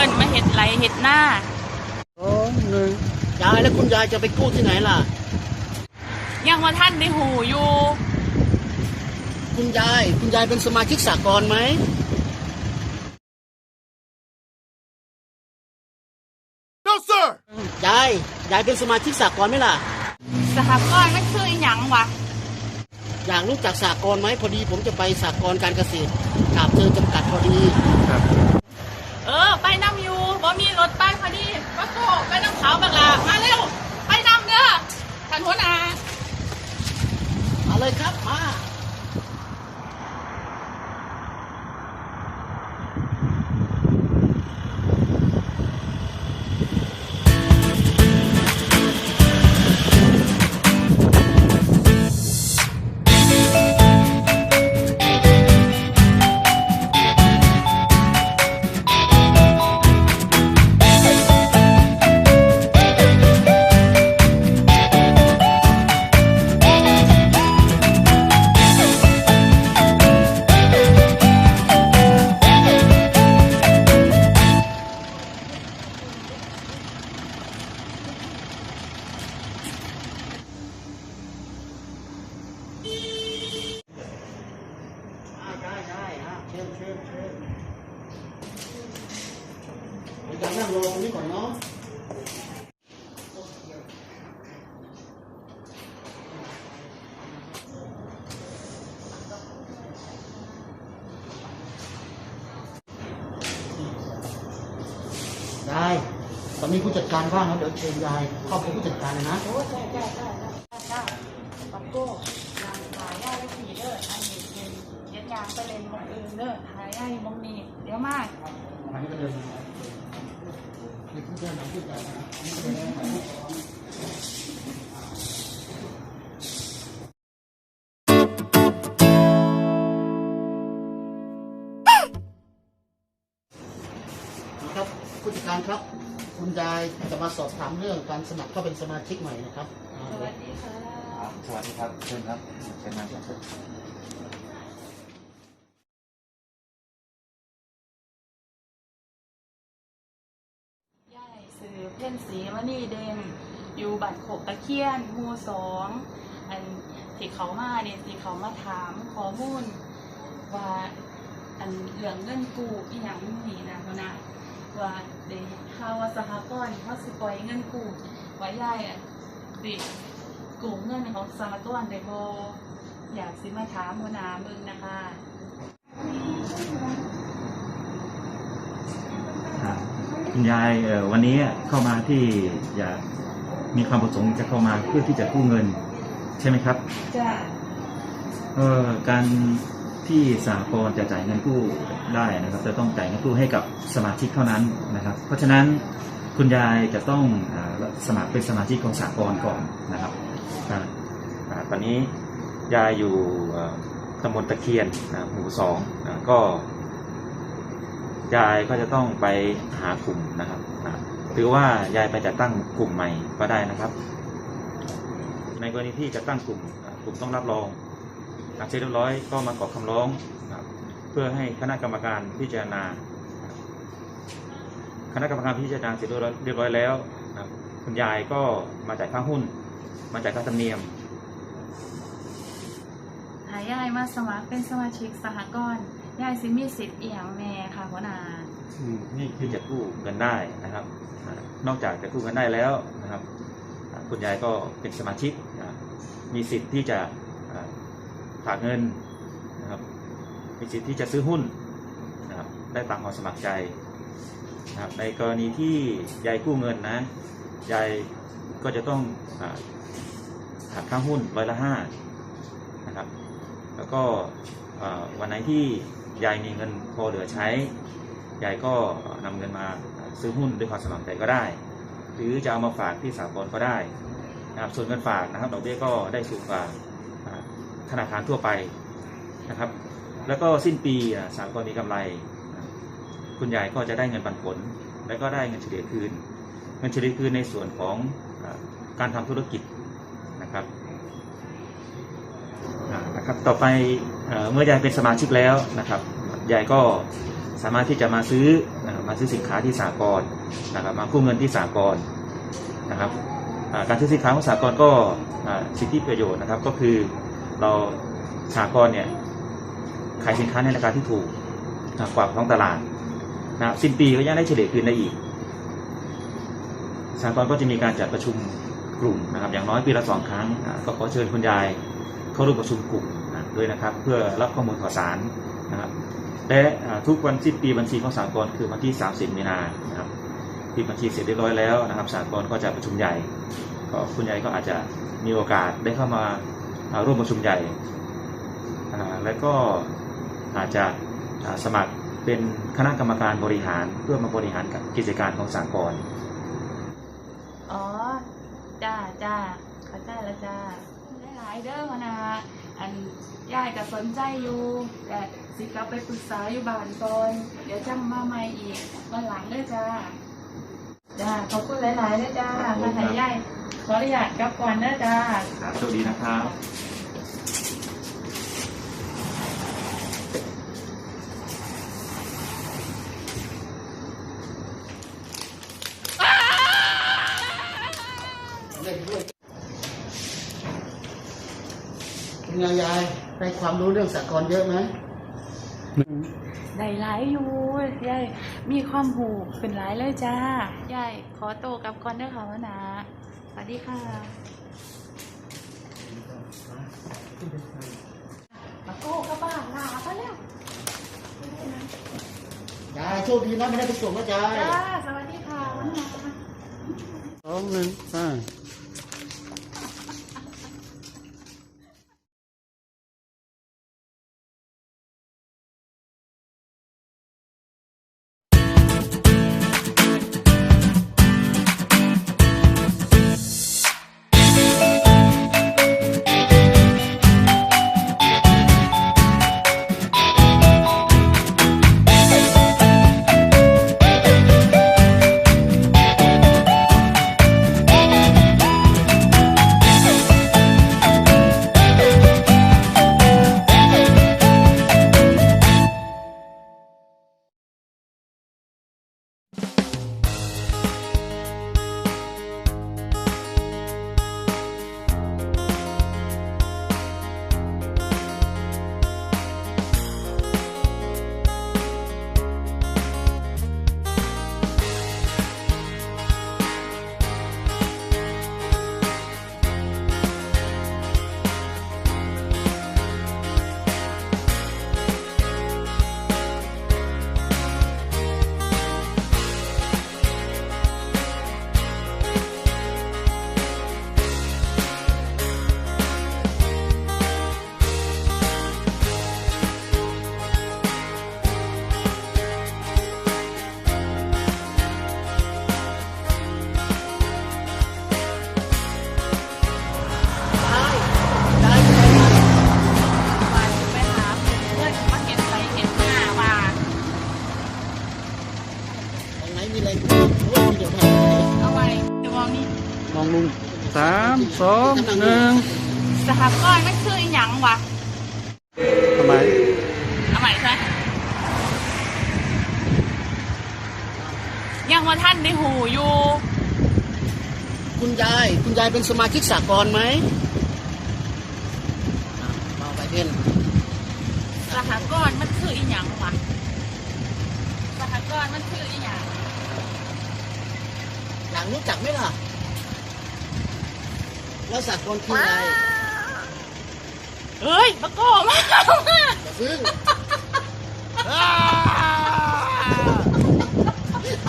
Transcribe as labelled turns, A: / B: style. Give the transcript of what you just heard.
A: งินมาเฮ็ดไรเฮ็ดหน้า
B: โอ้หนึ่งยายแล้วคุณยายจะไปกู้ที่ไหนล่ะ
A: ยังว่าท่านได้หูอยู่
B: คุณยาย คุณยายเป็นสมาชิกสากลไหม
C: No, sir!
B: ยาย ยายเป็นสมาชิกสากลไหมล่ะ
A: สหกรณ์มันคืออีหยังวะ
B: อยากรู้จักสากลไหมพอดีผมจะไปสากลการเกษตรกาบเจอจำกัดพอดี
A: เออไป น้ำอยู่บ่มีรถป้า
B: ยพอดี จะนั่งรอตรงนี้ก่อนเนาะยายตอนนี้ผู้จัดการว่างแล้วเดี๋ยวเชิญยายเข้าพบผู้จัดการเลยนะ
A: โอ้ใช่ใช่ใช่ใช่ใช่ปักโก้นางขายย่าไปสีเด้ออันนี้เป็นเย็ดยางไปเล่นมองอื่นเด้อขายย่ามองนี้เดี๋ยวมา
B: อันนี้ก็เดิน ครับผู้จัดการครับ คุณยายจะมาสอบถามเรื่องการสมัครเข้าเป็นสมาชิกใหม่นะครับอ่า
A: สวัสดีค่ะ
D: ครับสวัสดีครับเชิญครับเชิญนะครับา
A: ยสื่อเพ่นสีมณีเดนอยู่บัตรโขกตะเคียนมูสองอันที่เขามาเนี่ยที่เขามาถามข้อมูล ว่าอันเหลืองเงินกู้อีหยังนี่นะพนะว่าเดข่าวาสหกรณ์เขาสิปล่อยเงินกู้ว่าย่ายอะสิกู้เงินของสหกรณ์ได้บ่อยากสิมาถามหัวหน้ามึงนะคะ
D: ครับ คุณยายเอ่อวันนี้เข้ามาที่อยากมีความประสงค์จะเข้ามาเพื่อที่จะกู้เงิน ใช่ไหมครับ
A: จ้า
D: เอ่อการที่สหกรณ์จะจ่ายเงินกู้ได้นะครับ จะต้องจ่ายเงินกู้ให้กับสมาชิกเท่านั้นนะครับ เพราะฉะนั้นคุณยายจะต้องอ่าสมัครเป็นสมาชิกของสหกรณ์ก่อนนะครับอ่าอ่าตอนนี้ยายอยู่เอ่อตำบลตะเคียนนะหมู่สองอ่าก็ ยายก็จะต้องไปหากลุ่มนะครับหรือว่ายายไปจัดตั้งกลุ่มใหม่ก็ได้นะครับ ในกรณีที่จะตั้งกลุ่มกลุ่มต้องรับรองหลังเสร็จเรียบร้อยก็มาขอคำร้องนะครับเพื่อให้คณะกรรมการพิจารณา คณะกรรมการพิจารณาเสร็จเรียบร้อยเรียบร้อยแล้วนะครับคุณยายก็มาจ่ายค่าหุ้น มาจ่ายค่าธรรมเนียม
A: หายายมาสมัครเป็นสมาชิกสหกรณ์ ยายสิมีสิทธิ์เอียงแม่ค่ะหัวหน้า
D: นี่คือจะกู้เงินได้นะครับ นอกจากจะกู้เงินได้แล้วนะครับคุณยายก็เป็นสมาชิกมีสิทธิ์ที่จะฝากเงินนะครับมีสิทธิ์ที่จะซื้อหุ้นนะครับได้ตามความสมัครใจนะครับในกรณีที่ยายกู้เงินนะยายก็จะต้องหักค่าหุ้นร้อยละห้า แล้วก็วันไหนที่ยายมีเงินพอเหลือใช้ ยายก็นำเงินมาซื้อหุ้นด้วยความสมัครใจก็ได้ หรือจะเอามาฝากที่สากลก็ได้นะครับส่วนเงินฝากนะครับดอกเบี้ยก็ได้สูงกว่าธนาคารทั่วไปนะครับ แล้วก็สิ้นปีสากลมีกำไร คุณยายก็จะได้เงินปันผล แล้วก็ได้เงินเฉลี่ยคืน เงินเฉลี่ยคืนในส่วนของการทำธุรกิจนะครับ นะครับต่อไปเอเมื่อยายเป็นสมาชิกแล้วนะครับยายก็สามารถที่จะมาซื้อมาซื้อสินค้าที่สากลนะครับมากู้เงินที่สากลนะครับการซื้อสินค้าของสากลก็สิทธิประโยชน์นะครับ ก็คือเราสากลเนี่ยขายสินค้าในราคาที่ถูกกว่าท้องตลาดนะครับสิ้นปีก็ยังได้เฉลี่ยคืนได้อีกสากลก็จะมีการจัดประชุมกลุ่มนะครับอย่างน้อยปีละสองครั้งก็ขอเชิญคุณยายเข้าร่วมประชุมกลุ่ม ด้วยนะครับ เพื่อรับข้อมูลข่าวสารนะครับและอ่าทุกวันสิ้นปีบัญชีของสากลคือวันที่ 30 มีนานะครับที่บัญชีเสร็จเรียบร้อยแล้วนะครับสากลก็จะประชุมใหญ่ก็คุณยายก็อาจจะมีโอกาสได้เข้ามาอ่าร่วมประชุมใหญ่อ่าและก็อาจจะอ่าสมัครเป็นคณะกรรมการบริหารเพื่อมาบริหารกิจการของสากล
A: อ๋อ จ้าจ้าเข้าใจแล้วจ้าหลายๆเด้อมานะ อันยายก็สนใจอยู่แต่สิกลับไปปรึกษาอยู่บ้านก่อนเดี๋ยวจังมาใหม่อีกวันหลังเด้อจ้าจ้าขอบคุณหลายๆเด้อจ้ามาให้ยายขออนุญาตกลับก่อนเด้อจ้า
D: ครับสวัสดีนะครับ
B: เล่นด้วย เป็นไงยายได้ความรู้เรื่องสากลเยอะไหม
A: ได้หลายอยู่ยายมีความหูเป็นหลายเลยจ้ายายขอโตวกลับก่อนเด้อค่ะวนะสวัสดีค่ะมาโก้กลับบ้านลาไปแล้ว
B: ยายโชคดีนะไม่ได้ไปส่งนะยาย
A: จ้าสวัสดีค่ะวันนา
B: สองหนึ่งอ่า
E: สห
A: กรณ์มันคืออีหยังวะ
E: ทำไม
A: เอาใหม่ใช่ยังว่าท่านได้หูอยู่
B: คุณยาย คุณยายเป็นสมาชิกสากลไหมอ่าเบาไปเพ่น
A: สหกรณ์มันคืออีหยังวะสหกรณ์มันคืออีหยัง
B: อยากรู้จักไหมล่ะ แล้วสากลคืออะไร
A: เฮ้ยมะโก้มา อย่าซึ้ง